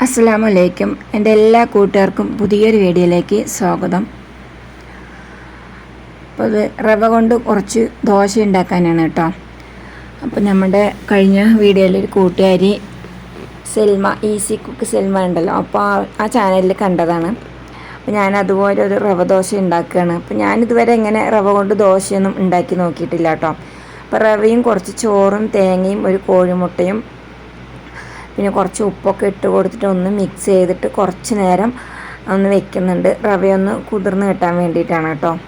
അസ്സാം വലൈക്കും എന്റെ എല്ലാ കൂട്ടുകാർക്കും പുതിയൊരു വീഡിയോയിലേക്ക് സ്വാഗതം. അപ്പോൾ ഇത് റവ കൊണ്ട് കുറച്ച് ദോശ ഉണ്ടാക്കാനാണ് കേട്ടോ. അപ്പോൾ നമ്മുടെ കഴിഞ്ഞ വീഡിയോയിൽ ഒരു കൂട്ടുകാരി സെൽമ ഈസി കുക്ക് സെൽമ ഉണ്ടല്ലോ. അപ്പോൾ ആ- ചാനലിൽ കണ്ടതാണ്. അപ്പോൾ ഞാൻ അതുപോലെ ഒരു റവ ദോശ ഉണ്ടാക്കുകയാണ്. അപ്പോൾ ഞാനിതുവരെ എങ്ങനെ റവ കൊണ്ട് ദോശയൊന്നും ഉണ്ടാക്കി നോക്കിയിട്ടില്ല കേട്ടോ. അപ്പോൾ റവയും കുറച്ച് ചോറും തേങ്ങയും ഒരു കോഴിമുട്ടയും പിന്നെ കുറച്ച് ഉപ്പൊക്കെ ഇട്ട് കൊടുത്തിട്ട് ഒന്ന് മിക്സ് ചെയ്തിട്ട് കുറച്ച് നേരം ഒന്ന് വെക്കുന്നുണ്ട്. റവയൊന്ന് കുതിർന്ന് കിട്ടാൻ വേണ്ടിയിട്ടാണ് കേട്ടോ.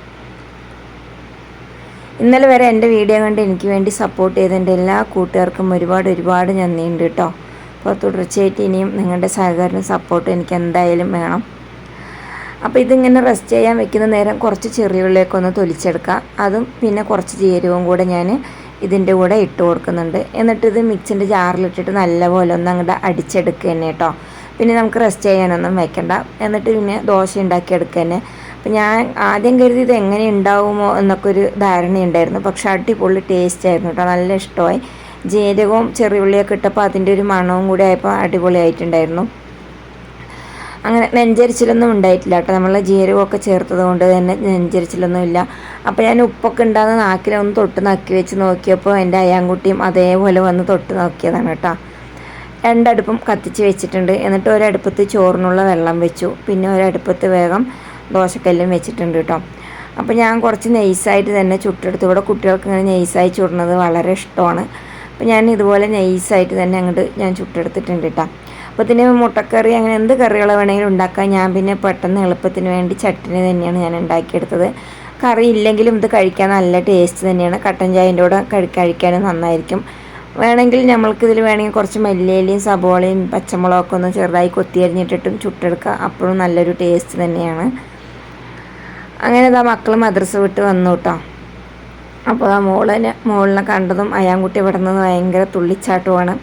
ഇന്നലെ വരെ എന്റെ വീഡിയോ കണ്ട് എനിക്ക് വേണ്ടി സപ്പോർട്ട് ചെയ്ത എന്റെ എല്ലാ കൂട്ടുകാർക്കും ഒരുപാട് ഒരുപാട് നന്ദിയുണ്ട് കേട്ടോ അപ്പോൾ തുടർച്ചയായിട്ട് ഇനിയും നിങ്ങളുടെ സഹകരണം സപ്പോർട്ട് എനിക്ക് എന്തായാലും വേണം. അപ്പോൾ ഇതിങ്ങനെ റെസ്റ്റ് ചെയ്യാൻ വെക്കുന്ന നേരം കുറച്ച് ചെറിയുള്ളിലേക്ക് ഒന്ന് തൊലിച്ചെടുക്കുക. അതും പിന്നെ കുറച്ച് ജീരകവും കൂടെ ഞാൻ ഇതിന്റെ കൂടെ ഇട്ട് കൊടുക്കുന്നുണ്ട്. എന്നിട്ട് ഇത് മിക്സിന്റെ ജാറിലിട്ടിട്ട് നല്ലപോലെ ഒന്ന് അങ്ങോട്ട് അടിച്ചെടുക്കുക തന്നെ കേട്ടോ പിന്നെ നമുക്ക് റെസ്റ്റ് ചെയ്യാനൊന്നും വെക്കണ്ട. എന്നിട്ട് പിന്നെ ദോശ ഉണ്ടാക്കിയെടുക്കുക തന്നെ. അപ്പം ഞാൻ ആദ്യം കരുതി ഇത് എങ്ങനെ ഉണ്ടാവുമോ എന്നൊക്കെ ഒരു ധാരണയുണ്ടായിരുന്നു. പക്ഷെ അടിപൊളി ടേസ്റ്റ് ആയിരുന്നു കേട്ടോ നല്ല ഇഷ്ടമായി. ജീരകവും ചെറിയുള്ളിയൊക്കെ ഇട്ടപ്പോൾ അതിന്റെ ഒരു മണവും കൂടി ആയപ്പോൾ അടിപൊളിയായിട്ടുണ്ടായിരുന്നു. അങ്ങനെ നെഞ്ചരിച്ചിലൊന്നും ഉണ്ടായിട്ടില്ല കേട്ടോ നമ്മൾ ജീരകമൊക്കെ ചേർത്തത് കൊണ്ട് തന്നെ നെഞ്ചരിച്ചിലൊന്നും ഇല്ല. അപ്പോൾ ഞാൻ ഉപ്പൊക്കെ ഉണ്ടാകുന്ന നാക്കിലൊന്ന് തൊട്ട് നക്കി വെച്ച് നോക്കിയപ്പോൾ എന്റെ അയാൻകുട്ടിയും അതേപോലെ വന്ന് തൊട്ട് നോക്കിയതാണ് കേട്ടോ രണ്ടടുപ്പും കത്തിച്ച് വെച്ചിട്ടുണ്ട്. എന്നിട്ട് ഒരടുപ്പത്ത് ചോറിനുള്ള വെള്ളം വെച്ചു. പിന്നെ ഒരടുപ്പത്ത് വേഗം ദോശക്കല്ലും വെച്ചിട്ടുണ്ട് കേട്ടോ. അപ്പോൾ ഞാൻ കുറച്ച് നെയ്സായിട്ട് തന്നെ ചുട്ടെടുത്ത്. ഇവിടെ കുട്ടികൾക്ക് ഇങ്ങനെ നെയ്സായി ചുടുന്നത് വളരെ ഇഷ്ടമാണ്. അപ്പോൾ ഞാൻ ഇതുപോലെ നെയ്സായിട്ട് തന്നെ അങ്ങോട്ട് ഞാൻ ചുട്ടെടുത്തിട്ടുണ്ട് കേട്ടോ. അപ്പോൾ പിന്നെ മുട്ടക്കറി അങ്ങനെ എന്ത് കറികൾ വേണമെങ്കിലും ഉണ്ടാക്കാൻ ഞാൻ പിന്നെ പെട്ടെന്ന് എളുപ്പത്തിന് വേണ്ടി ചട്ടിനി തന്നെയാണ് ഞാൻ ഉണ്ടാക്കിയെടുത്തത്. കറി ഇല്ലെങ്കിലും ഇത് കഴിക്കാൻ നല്ല ടേസ്റ്റ് തന്നെയാണ്. കട്ടൻ ചായന്റെ കൂടെ കഴി കഴിക്കാനും നന്നായിരിക്കും. വേണമെങ്കിൽ നമ്മൾക്ക് ഇതിൽ വേണമെങ്കിൽ കുറച്ച് മല്ലിയിലയും സബോളയും പച്ചമുളകൊക്കെ ഒന്ന് ചെറുതായി കൊത്തിയരിഞ്ഞിട്ടിട്ടും ചുട്ടെടുക്കുക അപ്പോഴും നല്ലൊരു ടേസ്റ്റ് തന്നെയാണ്. അങ്ങനെ ഇതാ മക്കൾ മദ്രസ വിട്ട് വന്നു കേട്ടോ അപ്പോൾ ആ മോളിനെ മോളിനെ കണ്ടതും അയാൻകുട്ടി ഇവിടെ ഭയങ്കര തുള്ളിച്ചാട്ടുമാണ്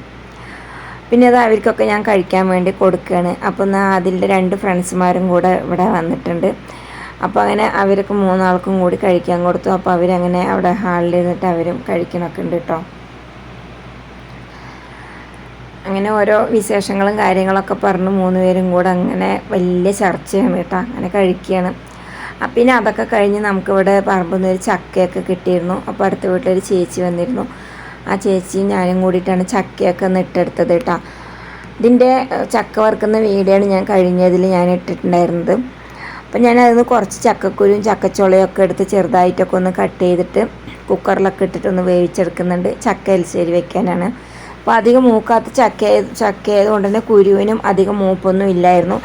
പിന്നെ അത് അവർക്കൊക്കെ ഞാൻ കഴിക്കാൻ വേണ്ടി കൊടുക്കുകയാണ് അപ്പോൾ എന്നാൽ അതിന്റെ രണ്ട് ഫ്രണ്ട്സുമാരും കൂടെ ഇവിടെ വന്നിട്ടുണ്ട്. അപ്പോൾ അങ്ങനെ അവർക്ക് മൂന്നാൾക്കും കൂടി കഴിക്കാൻ കൊടുത്തു. അപ്പോൾ അവരങ്ങനെ അവിടെ ഹാളിൽ ഇരുന്നിട്ട് അവരും കഴിക്കണമൊക്കെ ഉണ്ട് കേട്ടോ അങ്ങനെ ഓരോ വിശേഷങ്ങളും കാര്യങ്ങളൊക്കെ പറഞ്ഞ് മൂന്ന് പേരും കൂടെ അങ്ങനെ വലിയ ചർച്ചയാണ് കേട്ടോ. അങ്ങനെ കഴിക്കുകയാണ്. പിന്നെ അതൊക്കെ കഴിഞ്ഞ് നമുക്കിവിടെ പറമ്പിൽ നിന്ന് ഒരു ചക്കയൊക്കെ കിട്ടിയിരുന്നു. അപ്പോൾ അടുത്ത വീട്ടിലൊരു ചേച്ചി വന്നിരുന്നു. ആ ചേച്ചിയും ഞാനും കൂടിയിട്ടാണ് ചക്കയൊക്കെ ഒന്ന് ഇട്ടെടുത്തത് കേട്ടോ. ഇതിന്റെ ചക്ക വറുക്കുന്ന വീഡിയോ ആണ് ഞാൻ കഴിഞ്ഞതിൽ ഞാൻ ഇട്ടിട്ടുണ്ടായിരുന്നത്. അപ്പം ഞാൻ നിന്ന് കുറച്ച് ചക്കക്കുരും ചക്കച്ചുളയും ഒക്കെ എടുത്ത് ചെറുതായിട്ടൊക്കെ ഒന്ന് കട്ട് ചെയ്തിട്ട് കുക്കറിലൊക്കെ ഇട്ടിട്ട് ഒന്ന് വേവിച്ചെടുക്കുന്നുണ്ട്. ചക്ക എലിശ്ശേരി വെക്കാനാണ്. അപ്പോൾ അധികം മൂക്കാത്ത ചക്ക ചക്ക ആയതുകൊണ്ട് തന്നെ കുരുവിനും അധികം മൂപ്പൊന്നും ഇല്ലായിരുന്നു.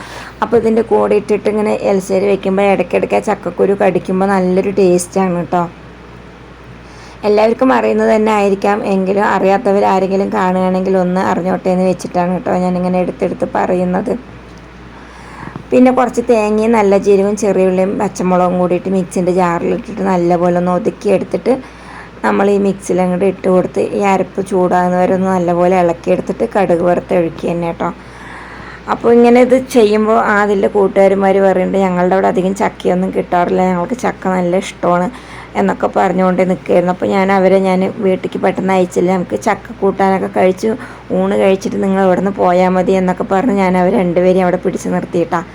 അപ്പോൾ ഇതിന്റെ കൂടെ ഇട്ടിട്ട് ഇങ്ങനെ എലശ്ശേരി വെക്കുമ്പോൾ ഇടയ്ക്കിടയ്ക്ക് ആ ചക്കക്കുരു കടിക്കുമ്പോൾ നല്ലൊരു ടേസ്റ്റാണ് കേട്ടോ എല്ലാവർക്കും അറിയുന്നത് തന്നെ ആയിരിക്കാം. എങ്കിലും അറിയാത്തവർ ആരെങ്കിലും കാണുകയാണെങ്കിൽ ഒന്ന് അറിഞ്ഞോട്ടെ എന്ന് വെച്ചിട്ടാണ് കേട്ടോ ഞാനിങ്ങനെ എടുത്തെടുത്ത് പറയുന്നത്. പിന്നെ കുറച്ച് തേങ്ങയും നല്ല ജീരകവും ചെറിയുള്ളിയും പച്ചമുളകും കൂടിയിട്ട് മിക്സിന്റെ ജാറിലിട്ടിട്ട് നല്ലപോലെ ഒന്ന് ഒതുക്കി എടുത്തിട്ട് നമ്മൾ ഈ മിക്സിയിൽ അങ്ങോട്ട് ഇട്ട് കൊടുത്ത് ഈ അരപ്പ് ചൂടാകുന്നവരെ ഒന്ന് നല്ലപോലെ ഇളക്കിയെടുത്തിട്ട് കടുക് വറുത്ത് ഒഴുക്കി തന്നെ കേട്ടോ അപ്പോൾ ഇങ്ങനെ ഇത് ചെയ്യുമ്പോൾ അതിന്റെ കൂട്ടുകാരന്മാർ പറയുന്നുണ്ട് ഞങ്ങളുടെ അവിടെ അധികം ചക്കയൊന്നും കിട്ടാറില്ല ഞങ്ങൾക്ക് ചക്ക നല്ല ഇഷ്ടമാണ് എന്നൊക്കെ പറഞ്ഞുകൊണ്ട് നിൽക്കുകയായിരുന്നു. അപ്പോൾ ഞാൻ അവരെ ഞാൻ വീട്ടിലേക്ക് പെട്ടെന്ന് അയച്ചില്ല നമുക്ക് ചക്ക കൂട്ടാനൊക്കെ കഴിച്ചു ഊണ് കഴിച്ചിട്ട് നിങ്ങൾ ഇവിടെ നിന്ന് പോയാൽ മതി എന്നൊക്കെ പറഞ്ഞ് ഞാൻ അവർ രണ്ടുപേരെയും അവിടെ പിടിച്ച് നിർത്തിയിട്ടാണ്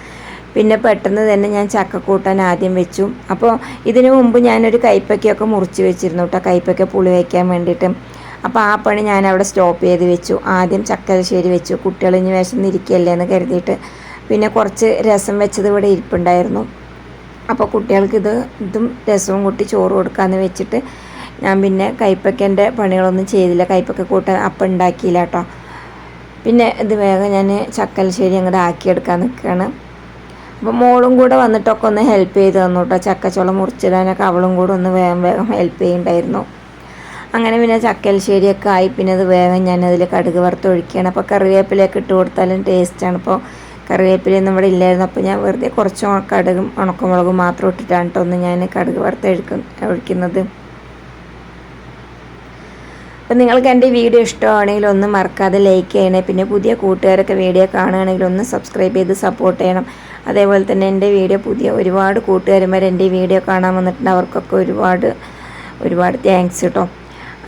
പിന്നെ പെട്ടെന്ന് തന്നെ ഞാൻ ചക്ക കൂട്ടാൻ ആദ്യം വെച്ചു. അപ്പോൾ ഇതിനു മുമ്പ് ഞാനൊരു കൈപ്പക്കയൊക്കെ മുറിച്ച് വെച്ചിരുന്നു കേട്ടോ കൈപ്പക്ക പുളി വയ്ക്കാൻ വേണ്ടിയിട്ട്. അപ്പോൾ ആ പണി ഞാൻ അവിടെ സ്റ്റോപ്പ് ചെയ്ത് വെച്ചു. ആദ്യം ചക്കരശ്ശേരി വെച്ചു. കുട്ടികൾ ഇനി വിശന്നിരിക്കുകയല്ലേ എന്ന് കരുതിയിട്ട് പിന്നെ കുറച്ച് രസം വെച്ചത് ഇവിടെ ഇരിപ്പുണ്ടായിരുന്നു. അപ്പോൾ കുട്ടികൾക്ക് ഇത് ഇതും രസവും കൂട്ടി ചോറ് കൊടുക്കാമെന്ന് വെച്ചിട്ട് ഞാൻ പിന്നെ കൈപ്പക്കന്റെ പണികളൊന്നും ചെയ്തില്ല. കൈപ്പക്ക കൂട്ട അപ്പം ഉണ്ടാക്കിയില്ല കേട്ടോ. പിന്നെ ഇത് വേഗം ഞാൻ ചക്കലശ്ശേരി അങ്ങോട്ട് ആക്കിയെടുക്കാൻ നിൽക്കുകയാണ് അപ്പോൾ മോളും കൂടെ വന്നിട്ടൊക്കെ ഒന്ന് ഹെൽപ്പ് ചെയ്ത് തന്നു കേട്ടോ. ചക്കച്ചോളം മുറിച്ചിടാനൊക്കെ അവളും കൂടെ ഒന്ന് വേഗം വേഗം ഹെൽപ്പ് ചെയ്യുന്നുണ്ടായിരുന്നു അങ്ങനെ പിന്നെ ചക്കലശ്ശേരിയൊക്കെ ആയി. പിന്നെ അത് വേഗം ഞാൻ അതിൽ കടുക് വറുത്ത് ഒഴിക്കുകയാണ് അപ്പോൾ കറിവേപ്പിലയൊക്കെ ഇട്ട് കൊടുത്താലും ടേസ്റ്റാണ്. ഇപ്പോൾ കറിവേപ്പിലയൊന്നും ഇവിടെ ഇല്ലായിരുന്നു. അപ്പോൾ ഞാൻ വെറുതെ കുറച്ച് കടുകും ഉണക്കമുളകും മാത്രം ഇട്ടിട്ടാണ് കേട്ടോ ഒന്ന് ഞാൻ കടുക് വറുത്ത് ഒഴിക്കും ഒഴിക്കുന്നത്. അപ്പം നിങ്ങൾക്ക് എന്റെ വീഡിയോ ഇഷ്ടമാണെങ്കിൽ ഒന്ന് മറക്കാതെ ലൈക്ക് ചെയ്യണേ. പിന്നെ പുതിയ കൂട്ടുകാരൊക്കെ വീഡിയോ കാണുകയാണെങ്കിൽ ഒന്ന് സബ്സ്ക്രൈബ് ചെയ്ത് സപ്പോർട്ട് ചെയ്യണം. അതേപോലെ തന്നെ എന്റെ വീഡിയോ പുതിയ ഒരുപാട് കൂട്ടുകാരന്മാർ എന്റെ വീഡിയോ കാണാൻ വന്നിട്ടുണ്ട്. അവർക്കൊക്കെ ഒരുപാട് ഒരുപാട് താങ്ക്സ് കേട്ടോ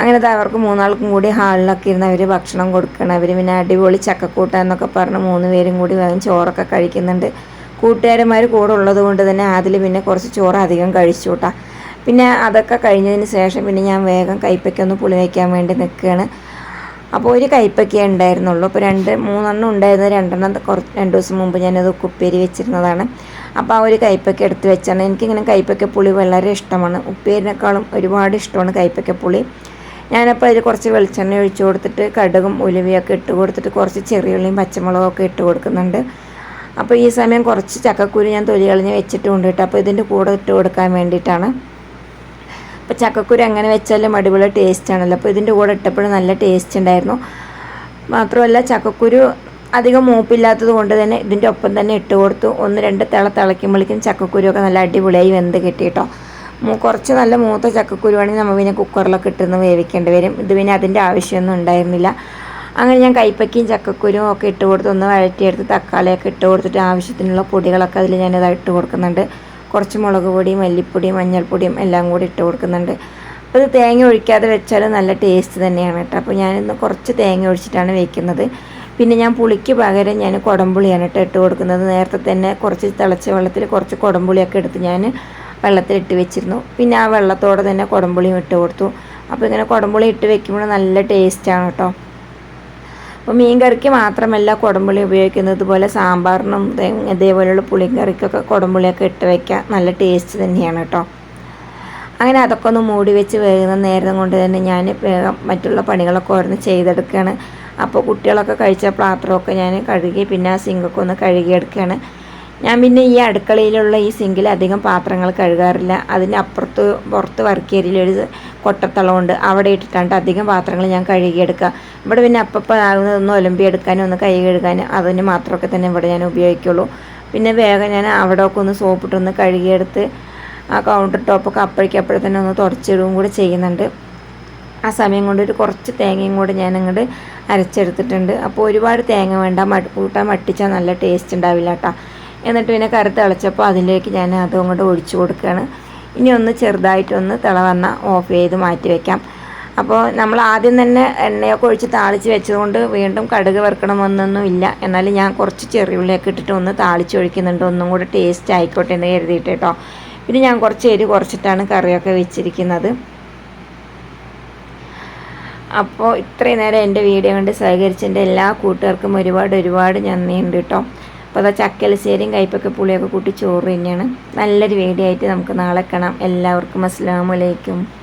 അങ്ങനെ അവർക്ക് മൂന്നാൾക്കും കൂടി ഹാളിലൊക്കെ ഇരുന്ന് അവർ ഭക്ഷണം കൊടുക്കണം. അവർ പിന്നെ അടിപൊളി ചക്കക്കൂട്ട എന്നൊക്കെ പറഞ്ഞ് മൂന്ന് പേരും കൂടി വേഗം ചോറൊക്കെ കഴിക്കുന്നുണ്ട്. കൂട്ടുകാരന്മാർ കൂടെ ഉള്ളത് കൊണ്ട് തന്നെ അതിൽ പിന്നെ കുറച്ച് ചോറ് അധികം കഴിച്ചു കൂട്ടാ പിന്നെ അതൊക്കെ കഴിഞ്ഞതിന് ശേഷം പിന്നെ ഞാൻ വേഗം കൈപ്പയ്ക്കൊന്ന് പുളി വയ്ക്കാൻ വേണ്ടി നിൽക്കുകയാണ് അപ്പോൾ ഒരു കൈപ്പയ്ക്കേ ഉണ്ടായിരുന്നുള്ളൂ. അപ്പോൾ രണ്ട് മൂന്നെണ്ണം ഉണ്ടായിരുന്നത് രണ്ടെണ്ണം കുറച്ച് രണ്ട് ദിവസം മുമ്പ് ഞാനത് ഉപ്പേരി വെച്ചിരുന്നതാണ്. അപ്പോൾ ആ ഒരു കൈപ്പയ്ക്ക എടുത്ത് വെച്ചാണ്. എനിക്കിങ്ങനെ കൈപ്പയ്ക്ക പുളി വളരെ ഇഷ്ടമാണ്. ഉപ്പേരിനേക്കാളും ഒരുപാട് ഇഷ്ടമാണ് കൈപ്പയ്ക്ക പുളി. ഞാനപ്പോൾ അതിൽ കുറച്ച് വെളിച്ചെണ്ണ ഒഴിച്ചു കൊടുത്തിട്ട് കടുകും ഉലുവയൊക്കെ ഇട്ട് കൊടുത്തിട്ട് കുറച്ച് ചെറിയുള്ളിയും പച്ചമുളകൊക്കെ ഇട്ട് കൊടുക്കുന്നുണ്ട്. അപ്പോൾ ഈ സമയം കുറച്ച് ചക്കക്കുരു ഞാൻ തൊലി കളഞ്ഞ് വെച്ചിട്ടുണ്ട് കേട്ടോ. അപ്പോൾ ഇതിന്റെ കൂടെ ഇട്ട് കൊടുക്കാൻ വേണ്ടിയിട്ടാണ്. അപ്പോൾ ചക്കക്കുരു അങ്ങനെ വെച്ചാലും അടിപൊളി ടേസ്റ്റ് ആണല്ലോ. അപ്പോൾ ഇതിന്റെ കൂടെ ഇട്ടപ്പോഴും നല്ല ടേസ്റ്റ് ഉണ്ടായിരുന്നു. മാത്രമല്ല ചക്കക്കുരു അധികം മൂപ്പില്ലാത്തത് കൊണ്ട് തന്നെ ഇതിന്റെ ഒപ്പം തന്നെ ഇട്ട് കൊടുത്തു. ഒന്ന് രണ്ട് തിള തിളയ്ക്കുമ്പോഴേക്കും ചക്കക്കുരുവൊക്കെ നല്ല അടിപൊളിയായി വെന്ത് കിട്ടി കേട്ടോ. കുറച്ച് നല്ല മൂത്ത ചക്കക്കുരുവാണെങ്കിൽ നമ്മൾ പിന്നെ കുക്കറിലൊക്കെ ഇട്ടിരുന്ന് വേവിക്കേണ്ടി വരും. ഇത് പിന്നെ അതിന്റെ ആവശ്യമൊന്നും ഉണ്ടായിരുന്നില്ല. അങ്ങനെ ഞാൻ കൈപ്പക്കിയും ചക്കക്കുരും ഒക്കെ ഇട്ട് കൊടുത്ത് ഒന്ന് വഴറ്റിയെടുത്ത് തക്കാളിയൊക്കെ ഇട്ട് കൊടുത്തിട്ട് ആവശ്യത്തിനുള്ള പൊടികളൊക്കെ അതിൽ ഞാനിത് ഇട്ട് കൊടുക്കുന്നുണ്ട്. കുറച്ച് മുളക് പൊടിയും മല്ലിപ്പൊടിയും മഞ്ഞൾപ്പൊടിയും എല്ലാം കൂടി ഇട്ട് കൊടുക്കുന്നുണ്ട്. അപ്പോൾ ഇത് തേങ്ങ ഒഴിക്കാതെ വെച്ചാൽ നല്ല ടേസ്റ്റ് തന്നെയാണ് കേട്ടോ. അപ്പോൾ ഞാനിന്ന് കുറച്ച് തേങ്ങ ഒഴിച്ചിട്ടാണ് വെക്കുന്നത് പിന്നെ ഞാൻ പുളിക്ക് പകരം ഞാൻ കുടംപുളിയാണ് കേട്ടോ ഇട്ട് കൊടുക്കുന്നത്. നേരത്തെ തന്നെ കുറച്ച് തിളച്ച വെള്ളത്തിൽ കുറച്ച് കുടംപുളിയൊക്കെ എടുത്ത് ഞാൻ വെള്ളത്തിലിട്ട് വെച്ചിരുന്നു. പിന്നെ ആ വെള്ളത്തോടെ തന്നെ കുടംപുളിയും ഇട്ട് കൊടുത്തു. അപ്പോൾ ഇങ്ങനെ കുടംപുളി ഇട്ട് വെക്കുമ്പോൾ നല്ല ടേസ്റ്റാണ് കേട്ടോ അപ്പോൾ മീൻ കറിക്ക് മാത്രമല്ല കുടംപുളി ഉപയോഗിക്കുന്നത് പോലെ സാമ്പാറിനും ഇതേപോലെയുള്ള പുളിയും കറിക്കൊക്കെ കുടംപുളിയൊക്കെ ഇട്ട് വയ്ക്കാൻ നല്ല ടേസ്റ്റ് തന്നെയാണ് കേട്ടോ അങ്ങനെ അതൊക്കെ ഒന്ന് മൂടി വെച്ച് വേകുന്ന നേരം കൊണ്ട് തന്നെ ഞാൻ വേഗം മറ്റുള്ള പണികളൊക്കെ ഓരോന്ന് ചെയ്തെടുക്കുകയാണ്. അപ്പോൾ കുട്ടികളൊക്കെ കഴിച്ച പാത്രമൊക്കെ ഞാൻ കഴുകി പിന്നെ ആ സിങ്കൊക്കെ ഒന്ന് കഴുകിയെടുക്കുകയാണ്. ഞാൻ പിന്നെ ഈ അടുക്കളയിലുള്ള ഈ സിങ്കിൽ അധികം പാത്രങ്ങൾ കഴുകാറില്ല. അതിന്റെ അപ്പുറത്ത് പുറത്ത് വർക്കേരിയിലൊരു കൊട്ടത്തളമുണ്ട്. അവിടെ ഇട്ടിട്ടാണ്ട് അധികം പാത്രങ്ങൾ ഞാൻ കഴുകിയെടുക്കുക. ഇവിടെ പിന്നെ അപ്പപ്പോൾ ആകുന്നതൊന്ന് ഒലമ്പിയെടുക്കാനും ഒന്ന് കൈ കഴുകാനും അതിന് മാത്രമൊക്കെ തന്നെ ഇവിടെ ഞാൻ ഉപയോഗിക്കുള്ളൂ. പിന്നെ വേഗം ഞാൻ അവിടെ ഒക്കെ ഒന്ന് സോപ്പിട്ടൊന്ന് കഴുകിയെടുത്ത് ആ കൗണ്ടർ ടോപ്പൊക്കെ അപ്പോഴേക്കപ്പോഴെ തന്നെ ഒന്ന് തുടച്ചിടുകയും കൂടെ ചെയ്യുന്നുണ്ട്. ആ സമയം കൊണ്ട് ഒരു കുറച്ച് തേങ്ങയും കൂടെ ഞാൻ അങ്ങോട്ട് അരച്ചെടുത്തിട്ടുണ്ട്. അപ്പോൾ ഒരുപാട് തേങ്ങ വേണ്ട കൂട്ടാൻ മട്ടിച്ചാൽ നല്ല ടേസ്റ്റ് ഉണ്ടാവില്ല കേട്ടോ. എന്നിട്ട് പിന്നെ കറി തിളച്ചപ്പോൾ അതിലേക്ക് ഞാൻ അതും അങ്ങോട്ട് ഒഴിച്ചു കൊടുക്കുകയാണ്. ഇനി ഒന്ന് ചെറുതായിട്ടൊന്ന് തിള വന്ന ഓഫ് ചെയ്ത് മാറ്റി വയ്ക്കാം അപ്പോൾ നമ്മൾ ആദ്യം തന്നെ എണ്ണയൊക്കെ ഒഴിച്ച് താളിച്ച് വെച്ചതുകൊണ്ട് വീണ്ടും കടുക് വറുക്കണമെന്നൊന്നും ഇല്ല. എന്നാലും ഞാൻ കുറച്ച് ചെറിയുള്ളിയൊക്കെ ഇട്ടിട്ട് ഒന്ന് താളിച്ച് ഒഴിക്കുന്നുണ്ട്. ഒന്നും കൂടെ ടേസ്റ്റ് ആയിക്കോട്ടെ എന്ന് കരുതിയിട്ട് കേട്ടോ. പിന്നെ ഞാൻ കുറച്ച് എരി കുറച്ചിട്ടാണ് കറിയൊക്കെ വെച്ചിരിക്കുന്നത്. അപ്പോൾ ഇത്രയും നേരം എന്റെ വീഡിയോ കണ്ട് സഹകരിച്ചതിന്റെ എല്ലാ കൂട്ടുകാർക്കും ഒരുപാട് ഒരുപാട് നന്ദിയുണ്ട് കേട്ടോ. അപ്പോൾ അതാ ചക്കലശ്ശേരിയും കയ്പൊക്കെ പുളിയൊക്കെ കൂട്ടി ചോറ് തന്നെയാണ്. നല്ലൊരു വേടിയായിട്ട് നമുക്ക് നാളെ കാണാം. എല്ലാവർക്കും അസ്സാം വലൈക്കും